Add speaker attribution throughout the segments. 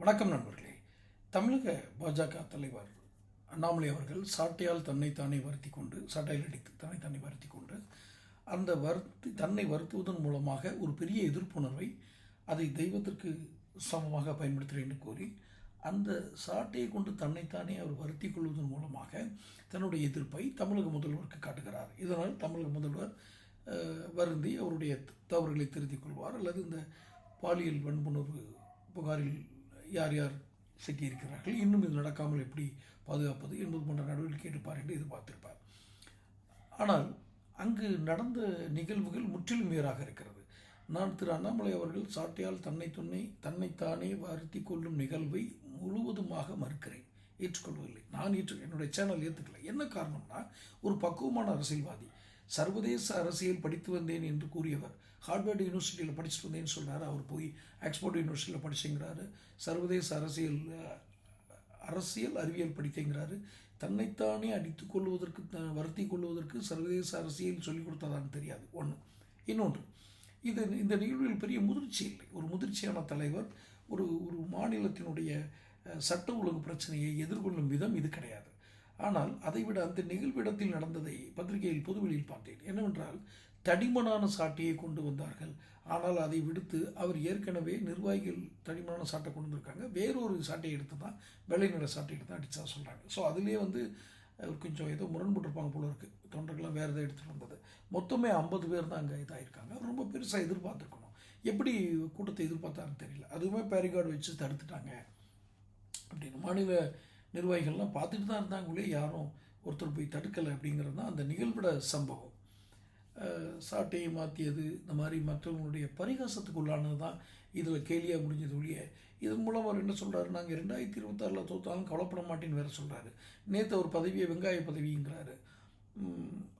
Speaker 1: வணக்கம் நண்பர்களே. தமிழக பாஜக தலைவர் அண்ணாமலை அவர்கள் சாட்டையால் தன்னைத்தானே வருத்தி கொண்டு சாட்டையில் அடித்து தன்னைத்தானே வருத்தி கொண்டு அந்த வருத்தி தன்னை வருத்துவதன் மூலமாக ஒரு பெரிய எதிர்ப்புணர்வை அதை தெய்வத்திற்கு சமமாக பயன்படுத்துகிறேன் என்று கூறி அந்த சாட்டையை கொண்டு தன்னைத்தானே அவர் வருத்தி கொள்வதன் மூலமாக தன்னுடைய எதிர்ப்பை தமிழக முதல்வருக்கு காட்டுகிறார். இதனால் தமிழக முதல்வர் வருந்தி அவருடைய தவறுகளை திருத்திக் கொள்வார். அல்லது இந்த பாலியல் வன்புணர்வு புகாரில் யார் யார் சிக்கியிருக்கிறார்கள் இன்னும் இது நடக்காமல் எப்படி பாதுகாப்பது என்பது போன்ற நடவடிக்கை எடுப்பார் என்று எதிர்பார்த்திருப்பார். ஆனால் அங்கு நடந்த நிகழ்வுகள் முற்றிலும் வேறாக இருக்கிறது. நான் திரு அண்ணாமலை அவர்கள் சாட்டையால் தன்னை துணை தன்னைத்தானே வருத்தி கொள்ளும் நிகழ்வை முழுவதுமாக மறுக்கிறேன். ஏற்றுக்கொள்வதில்லை. நான் ஏற்று என்னுடைய சேனல் ஏற்றுக்கலை என்ன காரணம்னா ஒரு பக்குவமான அரசியல்வாதி. சர்வதேச அரசியல் படித்து வந்தேன் என்று கூறியவர். ஹார்வர்டு யூனிவர்சிட்டியில் படிச்சுட்டு வந்தேன்னு சொல்கிறார் அவர் போய் ஆக்ஸ்போர்ட் யூனிவர்சிட்டியில் படிச்சுங்கிறாரு. சர்வதேச அரசியல் அரசியல் அறிவியல் படித்தேங்கிறாரு தன்னைத்தானே அடித்து கொள்வதற்கு த- வருத்தி கொள்வதற்கு சர்வதேச அரசியல் சொல்லிக் கொடுத்ததான்னு தெரியாது. ஒன்று இன்னொன்று இது இந்த நிகழ்வில் பெரிய முதிர்ச்சி இல்லை. ஒரு முதிர்ச்சியான தலைவர் ஒரு ஒரு மாநிலத்தினுடைய சட்ட ஒழுங்கு பிரச்சனையை எதிர்கொள்ளும் விதம் இது கிடையாது. ஆனால் அதைவிட அந்த நிகழ்விடத்தில் நடந்ததை பத்திரிகையில் பொதுவெளியில் பார்த்தேன். என்னவென்றால் தடிமனான சாட்டையை கொண்டு வந்தார்கள். ஆனால் அதை விடுத்து அவர் ஏற்கனவே நிர்வாகிகள் தடிமனான சாட்டை கொண்டு வந்திருக்காங்க. வேறொரு சாட்டையை எடுத்து தான் வெள்ளை நிற சாட்டை எடுத்து தான் அடித்தா சொல்கிறாங்க ஸோ அதுலேயே வந்து அவர் கொஞ்சம் ஏதோ முரண்பட்டிருப்பாங்க போல இருக்குது தொண்டர்கள்லாம் வேறு எதை எடுத்துகிட்டு வந்தது. மொத்தமே ஐம்பது பேர் தான் அங்கே இதாகிருக்காங்க அவர் ரொம்ப பெருசாக எதிர்பார்த்துருக்கணும். எப்படி கூட்டத்தை எதிர்பார்த்தாருன்னு தெரியல. அதுவுமே பேரிகார்டு வச்சு தடுத்துட்டாங்க. அப்படின்னு மாநில நிர்வாகிகள்லாம் பார்த்துட்டு தான் இருந்தாங்களே யாரும் ஒருத்தர் போய் தடுக்கலை அப்படிங்கிறது தான் அந்த நிகழ்விட சம்பவம். சாட்டையை மாற்றியது இந்த மாதிரி மற்றவங்களுடைய பரிகாசத்துக்கு உள்ளானது தான் இதில் கேலியாக முடிஞ்சது ஒழிய இதன் மூலம் அவர் என்ன சொல்கிறாரு நாங்கள் ரெண்டாயிரத்தி இருபத்தாறில் தோத்தாலும் கவலைப்பட மாட்டேன்னு வேறு சொல்கிறாரு நேற்று அவர் பதவியை வெங்காய பதவிங்கிறாரு.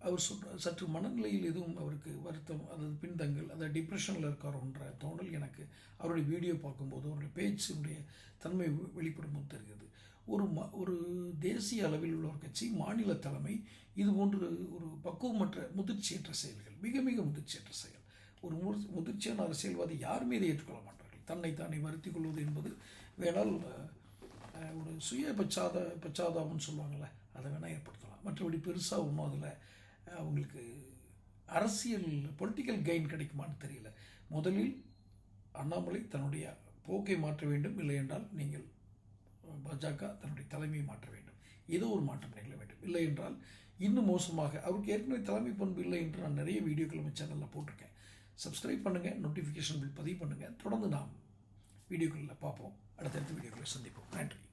Speaker 1: அவர் சொல்ற சற்று மனநிலையில் எதுவும் அவருக்கு வருத்தம் அதாவது பின்தங்கல் அதாவது டிப்ரெஷனில் இருக்காரோன்ற தோணல் எனக்கு அவருடைய வீடியோ பார்க்கும்போது அவருடைய பேச்சினுடைய தன்மை வெளிப்படும் போது தெரிகிறது. ஒரு ம ஒரு தேசிய அளவில் உள்ள ஒரு கட்சி மாநில தலைமை இது போன்று ஒரு பக்குவமற்ற முதிர்ச்சியற்ற செயல்கள் மிக மிக முதிர்ச்சியற்ற செயல். ஒரு முதிர்ச்சியான அரசியல்வாதி யாருமே இதை ஏற்றுக்கொள்ள மாட்டார்கள். தன்னை தானே வருத்தி கொள்வது என்பது வேணால் ஒரு சுய பச்சாத பச்சாதாபம்னு சொல்லுவாங்கள்ல அதை வேணால் ஏற்படுத்தலாம். மற்றபடி பெருசாக ஒன்றும் அதில் அவங்களுக்கு அரசியல் பொலிட்டிக்கல் கெயின் கிடைக்குமான்னு தெரியல. முதலில் அண்ணாமலை தன்னுடைய போக்கை மாற்ற வேண்டும். இல்லை என்றால் நீங்கள் பாஜக தன்னுடைய தலைமையை மாற்ற வேண்டும். ஏதோ ஒரு மாற்றம் நிகழ வேண்டும். இல்லை என்றால் இன்னும் மோசமாக அவருக்கு ஏற்கனவே தலைமை பண்பு இல்லை என்று நான் நிறைய வீடியோக்கள் நம்ம சேனலில் போட்டிருக்கேன். சப்ஸ்கிரைப் பண்ணுங்கள் நோட்டிஃபிகேஷன் பில் பதிவு பண்ணுங்கள் தொடர்ந்து நாம் வீடியோக்களில் பார்ப்போம். அடுத்தடுத்த வீடியோக்களை சந்திப்போம். நன்றி.